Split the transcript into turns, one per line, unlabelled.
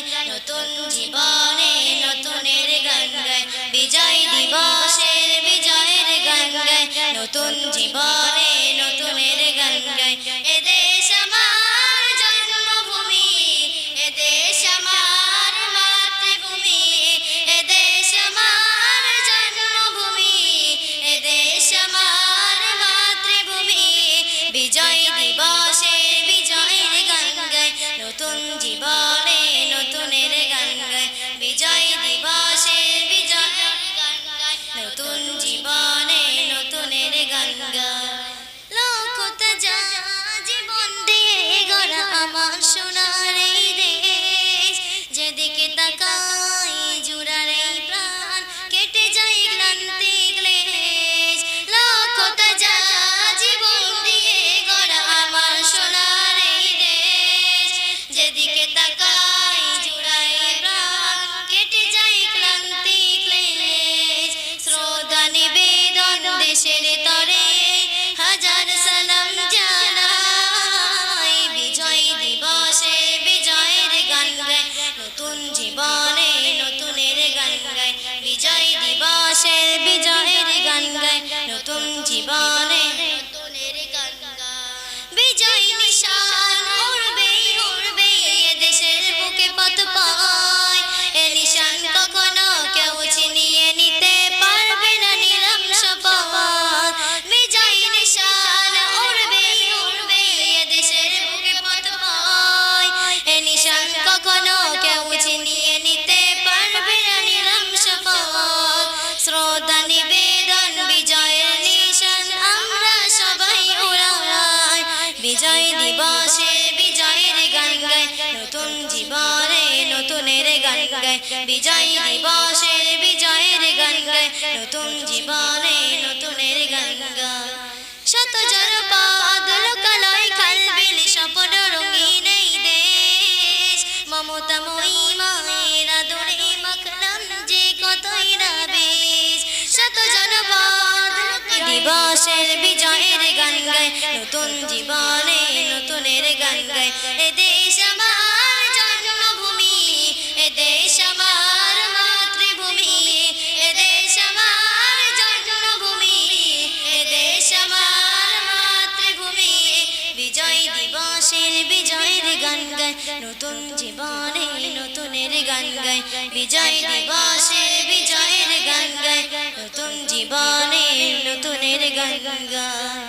গায়। নতুন জীবনে নতুনের গান গায়। বিজয় দিবসের বিজয়ের গান গায়। নতুন জীবনে সোনার এই দেশ, যেদিকে তাকাই জুড়ার এই প্রাণ, কেটে যায় ক্লান্তি ক্লেশ লক্ষতা যা জীবন দিয়ে গড়া আমার সোনার এই দেশ, যেদিকে তাকাই ছিনিয়ে নিতে পারবে না নিলাম শপথ। শ্রদ্ধা নিবেদন, বিজয়ের নিশান, আমরা সবাই উড়াই বিজয় দিবসে বিজয়ের গান গায়, নতুন জীবনে নতুনের গান গায়। বিজয় দিবসে বিজয়ের গান গায়, নতুন জীবনে নতুনের গান গায়। শত দিবসের বিজয়ের গান গায়। নতুন জীবনে নতুনের গান গায়। এ দেশ আমার জন্মভূমি, এ দেশ আমার মাতৃভূমি, এ দেশ আমার জন্মভূমি, এ দেশ আমার মাতৃভূমি। বিজয় দিবসের বিজয়ের গান গায়। নতুন জীবনে নতুনের গান গায়। বিজয় দিবসে বিজয়ের গান গায়। নতুন জীবনে নতুনের গান গায়